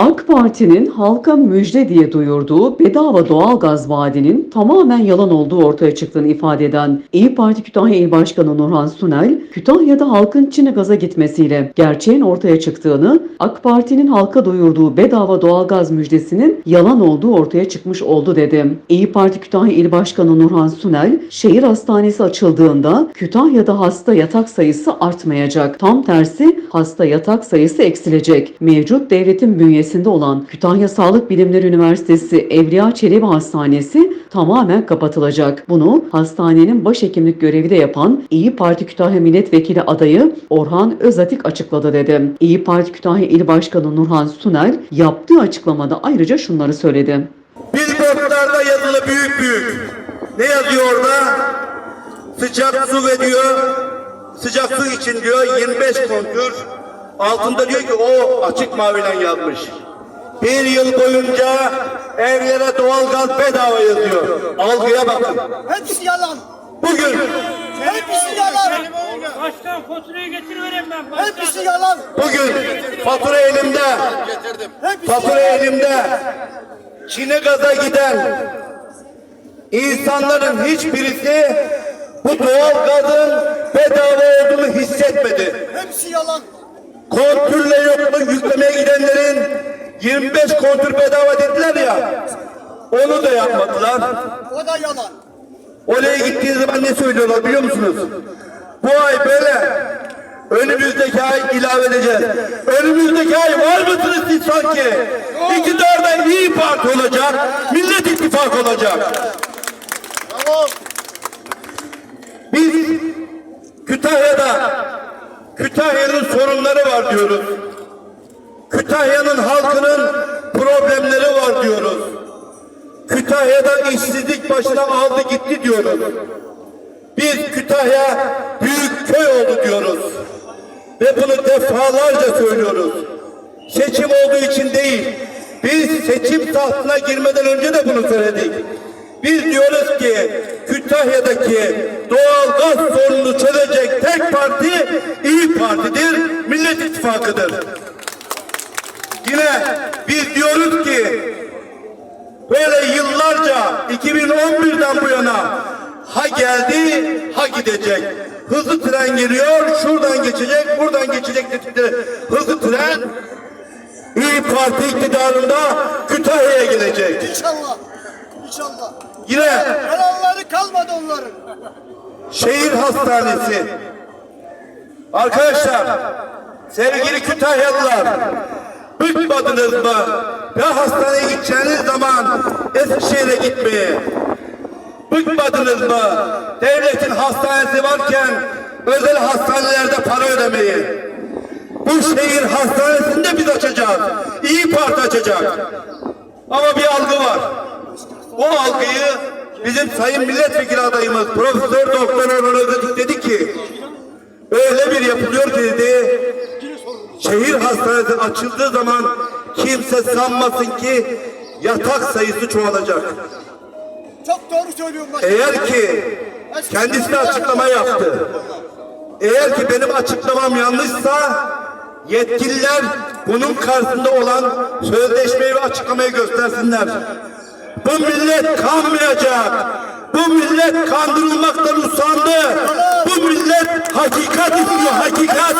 AK Parti'nin halka müjde diye duyurduğu bedava doğalgaz vaadinin tamamen yalan olduğu ortaya çıktığını ifade eden İyi Parti Kütahya İl Başkanı Nurhan Sunel, Kütahya'da halkın içine gaza gitmesiyle gerçeğin ortaya çıktığını, AK Parti'nin halka duyurduğu bedava doğalgaz müjdesinin yalan olduğu ortaya çıkmış oldu dedi. İyi Parti Kütahya İl Başkanı Nurhan Sunel, şehir hastanesi açıldığında Kütahya'da hasta yatak sayısı artmayacak. Tam tersi hasta yatak sayısı eksilecek. Mevcut devletin bünyesinde olan Kütahya Sağlık Bilimleri Üniversitesi Evliya Çelebi Hastanesi tamamen kapatılacak. Bunu hastanenin başhekimlik görevi de yapan İyi Parti Kütahya Milletvekili adayı Orhan Özatik açıkladı dedi. İyi Parti Kütahya İl Başkanı Nurhan Sunel yaptığı açıklamada ayrıca şunları söyledi. Billboardlarda yazılı büyük büyük. Ne yazıyor orada? Sıcak su ve diyor, sıcak su için diyor 25 kontür. Altında diyor ki o açık mavilen yazmış. Bir yıl boyunca evlere doğalgaz bedava yazıyor. Algıya bakın. Hepsi yalan. Bugün Hepsi yalan. Başkan faturayı getiriverem ben. Başkan. Hepsi yalan. Bugün fatura elimde. Hepsi Fatura elimde. Çin'e gaza giden insanların hiçbirisi bu doğal gazın bedava olduğunu hissetmedi. Hepsi yalan. Kontürle yoklu yüklemeye gidenlerin 25 kontür bedava dediler ya. Onu da yapmadılar. O da yalan. Oraya gittiği zaman ne söylüyorlar biliyor musunuz? Bu ay böyle. Önümüzdeki ay ilave edeceğiz. Önümüzdeki ay var mısınız siz sanki? İktidarda iyi Parti olacak, Millet İttifakı olacak. Biz Kütahya'da Kütahya'nın sorunları var diyoruz. Kütahya'nın halkının problemleri var diyoruz. Kütahya'da işsizlik başına aldı gitti diyoruz. Biz Kütahya büyük köy oldu diyoruz. Ve bunu defalarca söylüyoruz. Seçim olduğu için değil. Biz seçim tahtına girmeden önce de bunu söyledik. Biz diyoruz ki Kütahya'daki doğal gaz sorununu çözecek tek parti İyi Parti'dir, Millet İttifakı'dır. Yine biz diyoruz ki Böyle yıllarca 2011'den bu yana ha geldi ha gidecek. Hızlı tren geliyor, şuradan geçecek, buradan geçecek dedikleri hızlı tren İyi Parti iktidarında Kütahya'ya gelecek. İnşallah. İnşallah. Yine. Şehir hastanesi. Arkadaşlar, sevgili Kütahyalılar, bıkmadınız mı? Ya hastaneye gideceğiniz zaman Eskişehir'e gitmeye. Bıkmadınız mı? Devletin hastanesi varken özel hastanelerde para ödemeyi. Bu şehir hastanesini de biz açacağız. İyi Parti açacak. Ama bir algı var. Bu algıyı bizim sayın milletvekili adayımız Profesör Doktor Orhan Özatik dedi ki öyle bir yapılıyor ki dedi şehir hastanesi açıldığı zaman kimse sanmasın ki yatak sayısı çoğalacak. Çok doğru söylüyorsun başkanım. Eğer ki kendisi de açıklama yaptı. Eğer ki benim açıklamam yanlışsa yetkililer bunun karşısında olan sözleşmeyi ve açıklamayı göstersinler. Bu millet kanmayacak. Bu millet kandırılmaktan usandı. Bu millet hakikat istiyor, hakikat.